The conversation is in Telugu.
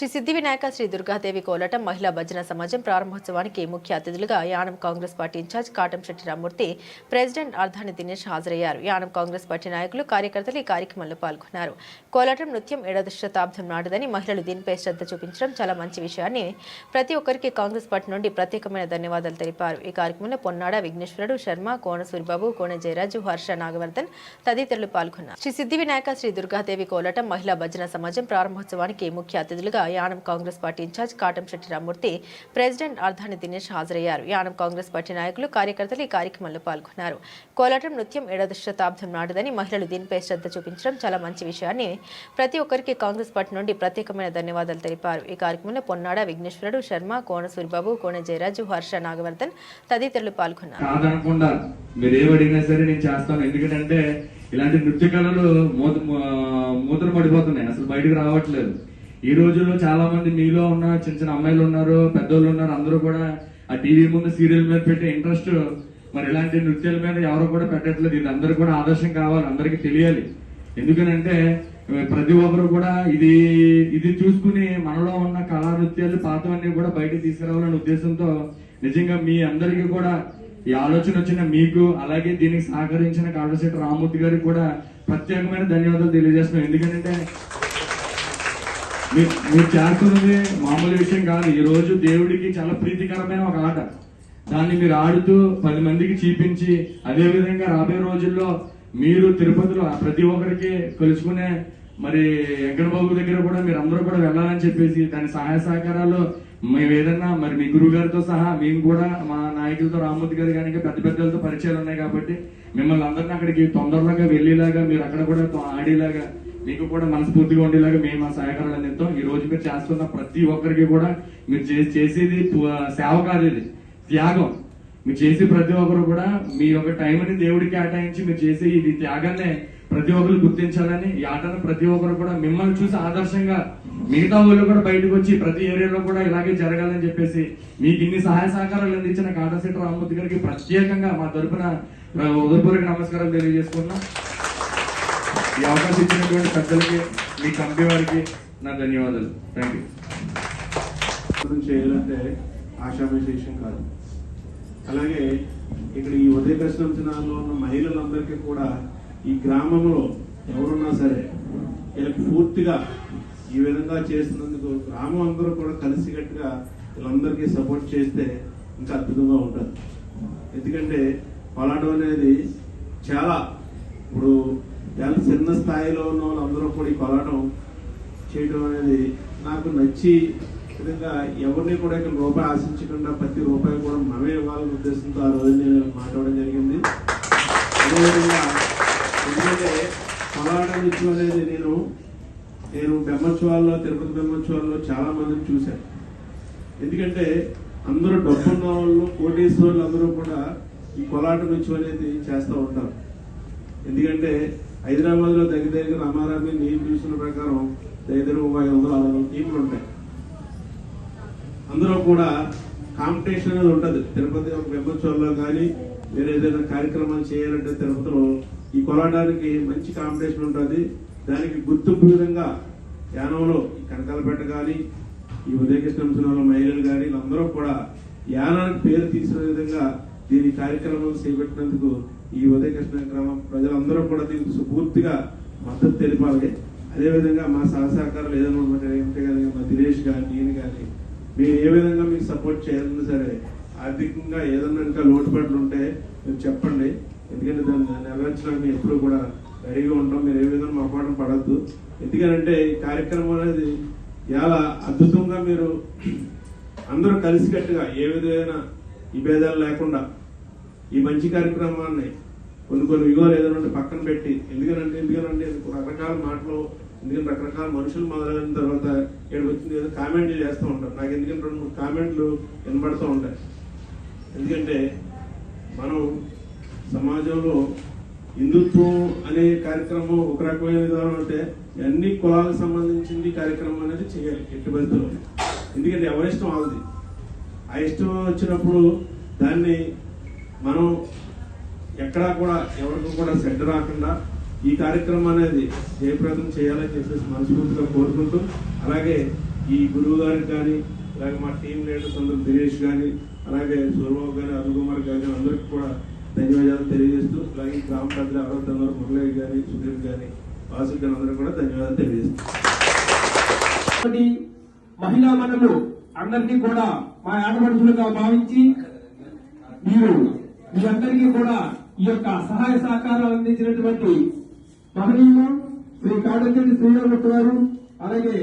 శ్రీ సిద్ధి వినాయక శ్రీ దుర్గాదేవి కోలటం మహిళా భజన సమాజం ప్రారంభోత్సవానికి ముఖ్య అతిథులుగా Yanam Congress party incharge Katamsetti Ramurthy president Ardhani Dinesh హాజరయ్యారు. యానం కాంగ్రెస్ పార్టీ నాయకులు కార్యకర్తలు ఈ కార్యక్రమంలో పాల్గొన్నారు. కోలాటం నృత్యం ఏడాది శతాబ్దం నాటిదని మహిళలు దీనిపై శ్రద్ధ చూపించడం చాలా మంచి విషయాన్ని ప్రతి ఒక్కరికి కాంగ్రెస్ పార్టీ నుండి ప్రత్యేకమైన ధన్యవాదాలు తెలిపారు. ఈ కార్యక్రమంలో పొన్నాడ విఘ్నేశ్వరుడు శర్మ కోన సూరిబాబు కోన జయరాజు హర్ష నాగవర్ధన్ తదితరులు పాల్గొన్నారు. శ్రీ సిద్ధి వినాయక శ్రీ దుర్గాదేవి కోలటం మహిళా భజన సమాజం ప్రారంభోత్సవానికి ముఖ్య అతిథులుగా Yanam Congress party incharge Katamsetti Ramurthy president Ardhani Dinesh హాజరయ్యారు. యానం కాంగ్రెస్ పార్టీ నాయకులు కార్యకర్తలు ఈ కార్యక్రమంలో పాల్గొన్నారు. కోలాటం నృత్యం ఏడాది శతాబ్దం నాటిదని మహిళలు దీనిపై శ్రద్ధ చూపించడం చాలా మంచి విషయాన్ని ప్రతి ఒక్కరికి కాంగ్రెస్ పార్టీ నుండి ప్రత్యేకమైన ధన్యవాదాలు తెలిపారు. ఈ కార్యక్రమంలో పొన్నాడ విఘ్నేశ్వరుడు శర్మ కోన సూరిబాబు కోన జయరాజు హర్ష నాగవర్ధన్ తదితరులు పాల్గొన్నారు. కాదనకుండా మీరు సరే నేను చేస్తాను. ఎందుకంటే ఇలాంటి నృత్య కళలు మూత మూతలు పడిపోతున్నాయి. అసలు బయటకు రావట్లేదు. ఈ రోజుల్లో చాలా మంది మీలో ఉన్న చిన్న చిన్న అమ్మాయిలు ఉన్నారు పెద్దోళ్ళు ఉన్నారు అందరూ కూడా ఆ టీవీ ముందు సీరియల్ మీద పెట్టే ఇంట్రెస్ట్ మరి ఇలాంటి నృత్యాల మీద ఎవరు కూడా పెట్టట్లేదు. ఇది అందరూ కూడా ఆదర్శం కావాలి అందరికీ తెలియాలి. ఎందుకనంటే ప్రతి ఒక్కరు కూడా ఇది ఇది చూసుకుని మనలో ఉన్న కళా నృత్యాలు పాతవన్నీ కూడా బయటకు తీసుకురావాలనే ఉద్దేశంతో నిజంగా మీ అందరికీ కూడా ఈ ఆలోచన వచ్చిన మీకు అలాగే దీనికి సహకరించిన కాళశెట్టి రామూర్తి గారికి కూడా ప్రత్యేకమైన ధన్యవాదాలు తెలియజేస్తున్నాం. ఎందుకంటే మీరు మీరు చేస్తున్నది మామూలు విషయం కాదు. ఈ రోజు దేవుడికి చాలా ప్రీతికరమైన ఒక ఆట. దాన్ని మీరు ఆడుతూ పది మందికి చూపించి అదేవిధంగా రాబోయే రోజుల్లో మీరు తిరుపతిలో ప్రతి ఒక్కరికి కలుసుకునే మరి వెంకటబాబు దగ్గర కూడా మీరు అందరూ కూడా వెళ్ళాలని చెప్పేసి దాని సహాయ సహకారాలు మేము ఏదన్నా మరి మీ గురువు గారితో సహా మేము కూడా మా నాయకులతో రామ్మూర్తి గారు కానీ పెద్ద పెద్దలతో పరిచయాలు ఉన్నాయి కాబట్టి మిమ్మల్ని అందరినీ అక్కడికి తొందరగా వెళ్ళేలాగా మీరు అక్కడ కూడా తో- ఆడేలాగా మీకు కూడా మనస్ఫూర్తిగా ఉండేలాగా మేము ఆ సహకారాలు అందిస్తాం ఈ రోజు మీరు చేస్తున్న ప్రతి ఒక్కరికి కూడా మీరు చేసేది సేవ కాదు ఇది. త్యాగం. మీరు చేసే ప్రతి ఒక్కరు కూడా మీ యొక్క టైంని దేవుడికి కేటాయించి మీరు చేసే ఇది త్యాగాన్ని ప్రతి ఒక్కరు గుర్తించాలని ఈ ఆటను ప్రతి ఒక్కరు కూడా మిమ్మల్ని చూసి ఆదర్శంగా మిగతా వాళ్ళు కూడా బయటకు వచ్చి ప్రతి ఏరియాలో కూడా ఇలాగే జరగాలని చెప్పేసి మీకు ఇన్ని సహాయ సహకారాలు అందించిన కాటాసీట రామ్మూర్తి గారికి ప్రత్యేకంగా మా తరపున ఉదయపూర్వక నమస్కారం తెలియజేసుకున్నాం ఈ అవకాశం ఇచ్చినటువంటి పెద్దలకి మీ కంపెనీ వారికి నా ధన్యవాదాలు. థ్యాంక్ యూ చేయాలంటే ఆశాభిశేషం కాదు. అలాగే ఇక్కడ ఈ ఉదయ కృష్ణంచనాల్లో ఉన్న మహిళలందరికీ కూడా ఈ గ్రామంలో ఎవరున్నా సరే వీళ్ళకి పూర్తిగా ఈ విధంగా చేస్తున్నందుకు గ్రామం అందరూ కూడా కలిసికట్టుగా వీళ్ళందరికీ సపోర్ట్ చేస్తే ఇంకా అద్భుతంగా ఉంటుంది. ఎందుకంటే పలాటం అనేది చాలా ఇప్పుడు చాలా చిన్న స్థాయిలో ఉన్న వాళ్ళందరూ కూడా ఈ కొలాటం చేయడం అనేది నాకు నచ్చి విధంగా ఎవరిని కూడా ఇక్కడ రూపాయి ఆశించకుండా ప్రతి రూపాయి కూడా మనమే ఇవ్వాలనే ఉద్దేశంతో ఆ రోజు నేను మాట్లాడడం జరిగింది. అదేవిధంగా ఎందుకంటే కొలాట నృత్యం అనేది నేను నేను బ్రహ్మోత్సవాల్లో తిరుపతి బ్రహ్మోత్సవాల్లో చాలా మందిని చూశాను. ఎందుకంటే అందరూ డబ్బున్న వాళ్ళు కోటీశ్వరులు అందరూ కూడా ఈ కొలాట నుంచి అనేది చేస్తూ ఉంటారు. ఎందుకంటే హైదరాబాద్లో దగ్గర దగ్గర రామారామి నేను చూసిన ప్రకారం దగ్గర దగ్గర వందల ఐదు వందల టీంలు ఉంటాయి. అందులో కూడా కాంపిటీషన్ అనేది ఉంటుంది. తిరుపతి ఒక బ్రహ్మోత్సవంలో కానీ వేరే ఏదైనా కార్యక్రమాలు చేయాలంటే తిరుపతిలో ఈ కొలాటానికి మంచి కాంపిటీషన్ ఉంటుంది. దానికి గుర్తింపు విధంగా యానంలో ఈ కనకాలపేట కానీ ఈ ఉదయకృష్ణ మహిళలు కానీ వీళ్ళందరూ కూడా యానానికి పేరు తీసిన విధంగా దీని కార్యక్రమం చేపట్టినందుకు ఈ ఉదయకృష్ణ గ్రామం ప్రజలందరూ కూడా దీనికి పూర్తిగా మద్దతు తెలిపాలి. అదేవిధంగా మా సహసహకారాలు ఏదైనా ఉంటే ఉంటే కానీ మా దినేష్ కానీ నేను కానీ మేము ఏ విధంగా మీకు సపోర్ట్ చేయాలన్నా సరే ఆర్థికంగా ఏదన్నా ఇంకా లోటుపాట్లు ఉంటే మీరు చెప్పండి. ఎందుకంటే దాన్ని నెరవేర్చడానికి ఎప్పుడు కూడా రెడీగా ఉంటాం. మీరు ఏ విధంగా మా పాఠం పడద్దు. ఎందుకంటే ఈ కార్యక్రమం అనేది చాలా అద్భుతంగా మీరు అందరూ కలిసికట్టుగా ఏ విధమైన విభేదాలు లేకుండా ఈ మంచి కార్యక్రమాన్ని కొన్ని కొన్ని విగోలు ఏదైనా ఉంటే పక్కన పెట్టి ఎందుకనంటే ఎందుకనంటే రకరకాల మాటలు ఎందుకంటే రకరకాల మనుషులు మొదలైన తర్వాత ఇక్కడ వచ్చింది ఏదో కామెంట్లు చేస్తూ ఉంటారు. నాకు ఎందుకంటే రెండు మూడు కామెంట్లు వినబడుతూ ఉంటాయి. ఎందుకంటే మనం సమాజంలో హిందుత్వం అనే కార్యక్రమం ఒక రకమైన విధానం అంటే అన్ని కులాలకు సంబంధించింది కార్యక్రమం అనేది చేయాలి ఎట్టి పరిస్థితుల్లో. ఎందుకంటే ఎవరిష్టం వాళ్ళది. ఆ ఇష్టం వచ్చినప్పుడు దాన్ని మనం ఎక్కడా కూడా ఎవరికి కూడా శ్రద్ధ రాకుండా ఈ కార్యక్రమం అనేది జయప్రదం చేయాలని చెప్పేసి మనస్ఫూర్తిగా కోరుకుంటూ అలాగే ఈ గురువు గారికి కానీ అలాగే మా టీం లీడర్స్ అందరూ దినేష్ కానీ అలాగే సూర్యబాబు గారు అరుణ్ కుమార్ గారి అందరికి కూడా ధన్యవాదాలు తెలియజేస్తూ అలాగే గ్రామ పెద్దలు ఎవరైతే మురళి గారి సుధీర్ గారి వాసు గారి అందరూ కూడా ధన్యవాదాలు తెలియజేస్తూ. మహిళా మండలు అందరినీ కూడా మా ఆడపడుచులుగా భావించి మీరు మీ కూడా ఈ యొక్క సహాయ సహకారాలు అందించినటువంటి మహనీయులు శ్రీ కాడచెట్టి శ్రీరామూర్తి గారు అలాగే